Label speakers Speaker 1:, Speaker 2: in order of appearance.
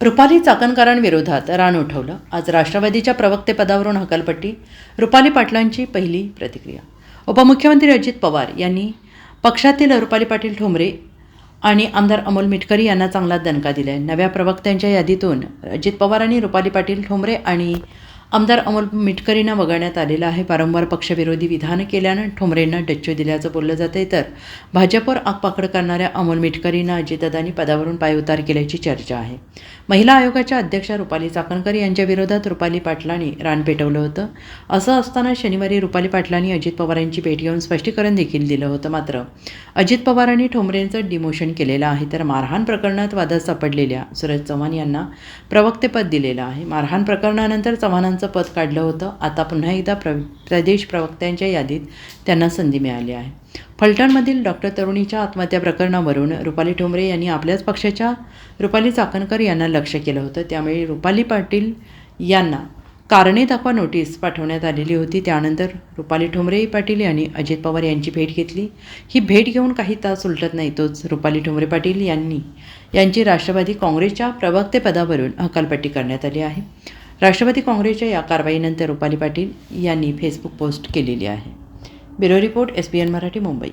Speaker 1: रुपाली चाकणकरांविरोधात रान उठवलं. आज राष्ट्रवादीच्या प्रवक्तेपदावरून हकालपट्टी रुपाली पाटलांची पहिली प्रतिक्रिया. उपमुख्यमंत्री अजित पवार यांनी पक्षातील रुपाली पाटील ठोंबरे आणि आमदार अमोल मिटकरी यांना चांगला दणका दिला आहे नव्या प्रवक्त्यांच्या यादीतून अजित पवारांनी रुपाली पाटील ठोंबरे आणि आमदार अमोल मिटकरींना वगळण्यात आलेलं आहे. वारंवार पक्षविरोधी विधानं केल्यानं ठोंबरेंना डच्चू दिल्याचं बोललं जाते तर भाजपवर आगपाकड करणाऱ्या अमोल मिटकरींना अजितदादांनी पदावरून पायउतार केल्याची चर्चा आहे. महिला आयोगाच्या अध्यक्षा रुपाली चाकणकर यांच्या विरोधात रुपाली पाटलांनी रान पेटवलं होतं. असं असताना शनिवारी रुपाली पाटलांनी अजित पवारांची भेट घेऊन स्पष्टीकरण देखील दिलं होतं. मात्र अजित पवारांनी ठोंबरेंचं डिमोशन केलेलं आहे. तर मारहाण प्रकरणात वादात सापडलेल्या सुरज चव्हाण यांना प्रवक्तेपद दिलेलं आहे. मारहाण प्रकरणानंतर चव्हाणांचं पद काढलं होतं. आता पुन्हा एकदा प्र प्रदेश प्रवक्त्यांच्या यादीत त्यांना संधी मिळाली आहे. फलटणमधील डॉक्टर तरुणीच्या आत्महत्या प्रकरणावरून रुपाली ठोंबरे यांनी आपल्याच पक्षाच्या रुपाली चाकणकर यांना लक्ष केलं होतं. त्यामुळे रुपाली पाटील यांना कारणे दाखवा नोटीस पाठवण्यात आलेली होती. त्यानंतर रुपाली ठोंबरे पाटील यांनी अजित पवार यांची भेट घेतली. ही भेट घेऊन काही तास उलटत नाही. तोच रुपाली ठोंबरे पाटील यांनी यांची राष्ट्रवादी काँग्रेसच्या प्रवक्तेपदावरून हकालपट्टी करण्यात आली आहे. राष्ट्रवादी काँग्रेसच्या या कारवाईनंतर रुपाली पाटील यांनी फेसबुक पोस्ट केलेली आहे. Bureau report S B N Marathi Mumbai.